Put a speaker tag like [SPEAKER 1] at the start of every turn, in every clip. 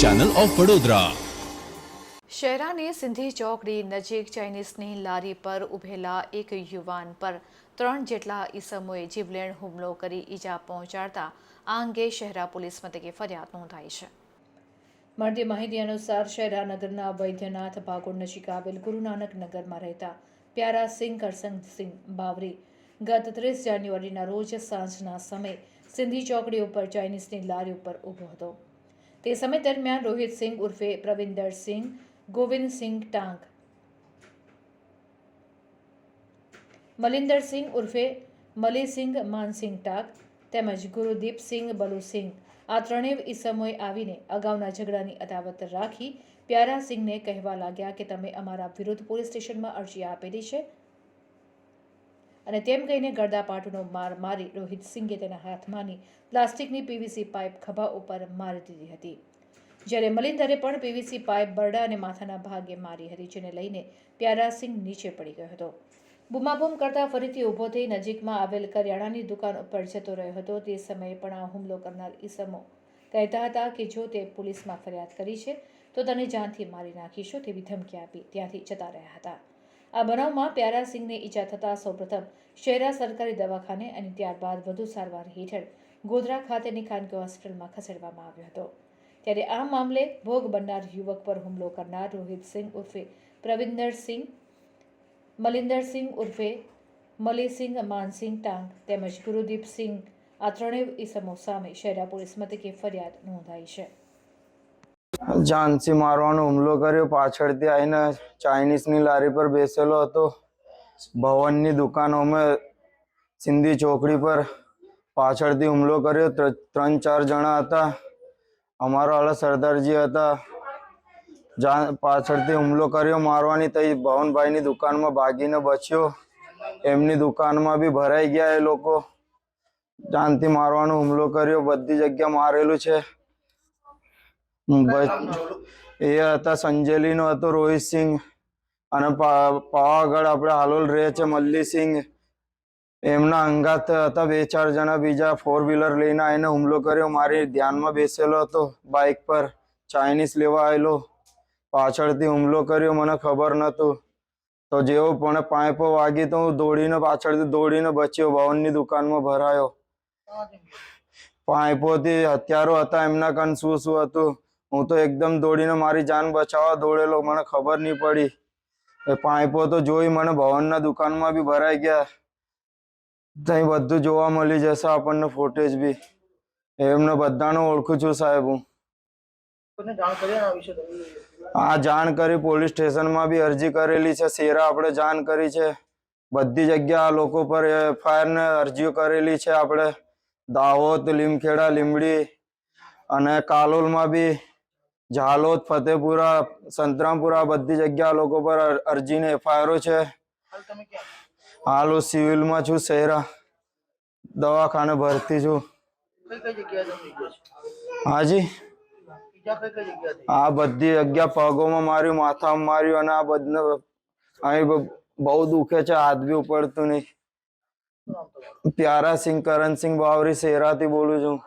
[SPEAKER 1] Channel of Vadodara
[SPEAKER 2] શહેરાની સિંધી ચોકડી નજીક ચાઇનીઝની લારી પર ઉભેલા એક યુવાન પર ત્રણ જેટલા ઈસમોએ જીવલેણ હુમલો કરી ઈજા પહોંચાડતા આ અંગે શહેરા પોલીસ મથકે ફરિયાદ નોંધાઈ છે. મળતી માહિતી અનુસાર શહેરા નગરના વૈદ્યનાથ ભાગોળ નજીક આવેલ ગુરુ નાનક નગરમાં રહેતા પ્યારા સિંહ કરસંગ કરસંગસિંહ બાવરી ગત ત્રીસ જાન્યુઆરીના રોજ સાંજના સમયે સિંધી ચોકડી ઉપર ચાઇનીઝની લારી ઉપર ઊભો હતો. તે સમય દરમિયાન રોહિતસિંહ ઉર્ફે પ્રવિન્દરસિંહ ગોવિંદસિંહ ટાંક મલિંદરસિંહ ઉર્ફે મલીસિંહ માનસિંહ ટાંક તેમજ ગુરુદીપસિંહ બલુસિંહ આ ત્રણેય ઈસમોએ આવીને અગાઉના ઝઘડાની અદાવત રાખી પ્યારાસિંહને કહેવા લાગ્યા કે તમે અમારા વિરુદ્ધ પોલીસ સ્ટેશનમાં અરજી આપેલી છે અને તેમ કહીને ગળદાપાટુનો માર મારી રોહિત સિંઘે તેના હાથમાંની પ્લાસ્ટિકની પીવીસી પાઇપ ખભા ઉપર મારી દીધી હતી. જ્યારે મલિંદરે પણ પીવીસી પાઇપ બરડા અને માથાના ભાગે મારી હતી, જેને લઈને પ્યારાસિંહ નીચે પડી ગયો હતો. બૂમાબૂમ કરતા ફરીથી ઊભો થઈ નજીકમાં આવેલ કરિયાણાની દુકાન ઉપર જતો રહ્યો હતો. તે સમયે પણ આ હુમલો કરનાર ઈસમો કહેતા હતા કે જો તે પોલીસમાં ફરિયાદ કરી છે, તો તને જાનથી મારી નાખીશું તેવી ધમકી આપી ત્યાંથી જતા રહ્યા હતા. આ બનાવમાં પ્યારાસિંહને ઈજા થતાં સૌપ્રથમ શહેરા સરકારી દવાખાને અને ત્યારબાદ વધુ સારવાર હેઠળ ગોધરા ખાતેની ખાનગી હોસ્પિટલમાં ખસેડવામાં આવ્યો હતો. ત્યારે આ મામલે ભોગ બનનાર યુવક પર હુમલો કરનાર રોહિતસિંહ ઉર્ફે પ્રવિન્દરસિંહ મલિંદરસિંહ ઉર્ફે મલીસિંહ માનસિંહ ટાંગ તેમજ ગુરુદીપસિંહ આ ત્રણેય ઇસમો સામે શહેરા પોલીસ મથકે ફરિયાદ નોંધાઈ છે.
[SPEAKER 3] જાનથી મારવાનો હુમલો કર્યો. પાછળથી આવીને ચાઇનીઝની લારી પર બેસેલો હતો. ભવનની દુકાનોમાં સિંધી ચોકડી પર પાછળથી હુમલો કર્યો. ત્રણ, ચાર જણા હતા. અમારો આલા સરદારજી હતા. જાન પાછળથી હુમલો કર્યો. મારવાની તઈ ભવનભાઈની દુકાનમાં ભાગીને બચ્યો. એમની દુકાનમાં બી ભરાઈ ગયા એ લોકો. જાનથી મારવાનો હુમલો કર્યો. બધી જગ્યા મારેલું છે. એ હતા સંજેલીનો હતો રોહિતસિંહ અને પા- પાવાગઢ આપણે હાલોલ રહે છે મલ્લીસિંહ એમના અંગાત હતા બે ચાર જણા. બીજા ફોર વ્હીલર લઈને આવીને હુમલો કર્યો. મારી ધ્યાનમાં બેસેલો હતો બાઇક પર. ચાઇનીઝ લેવા આવેલો. પાછળથી હુમલો કર્યો. મને ખબર નહોતું. તો જેવો પણ પાઇપો વાગી તો હું દોડીને પાછળથી દોડીને બચ્યો. ભવનની દુકાનમાં ભરાયો. પાઇપોથી હથિયારો હતા. એમના કન શું શું હતું? હું તો એકદમ દોડીને મારી જાન બચાવવા દોડેલો મને ખબર નહીં પડી. એ પાઇપો તો જોઈ મને ભવનના દુકાનમાં બી ભરાઈ ગયા. ત્યાં બધું જોવા મળી જશે આપણને ફોટેજ બી. એમને બધાને ઓળખું છું સાહેબ હું.
[SPEAKER 4] હા જાણ કરી
[SPEAKER 3] આ જાણ પોલીસ સ્ટેશનમાં બી અરજી કરેલી છે શેરા આપણે જાણ કરી છે. બધી જગ્યા આ લોકો પર એફઆઈઆરને અરજીઓ કરેલી છે આપણે. દાહોદ લીમખેડા લીમડી અને કાલોલમાં બી ઝાલોદ ફતેપુરા સંતરામપુરા બધી જગ્યા લોકો પર અર- અરજીને એફઆઈઆરો છે.
[SPEAKER 4] હાલ
[SPEAKER 3] હું સિવિલમાં છું શહેરા. દવાખાને ભરતી છું. હાજી? આ બધી જગ્યા પગોમાં માર્યું માથામાં માર્યું અને આ બધા અહીં બહુ દુખે છે હાથ બી ઉપડતું નહીં.
[SPEAKER 4] પ્યારા
[SPEAKER 3] સિંહ કરણસિંહ બાવરી શેરાથી બોલું છું.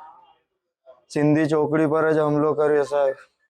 [SPEAKER 3] સિંધી ચોકડી પર જ હુમલો કર્યો સાહેબ.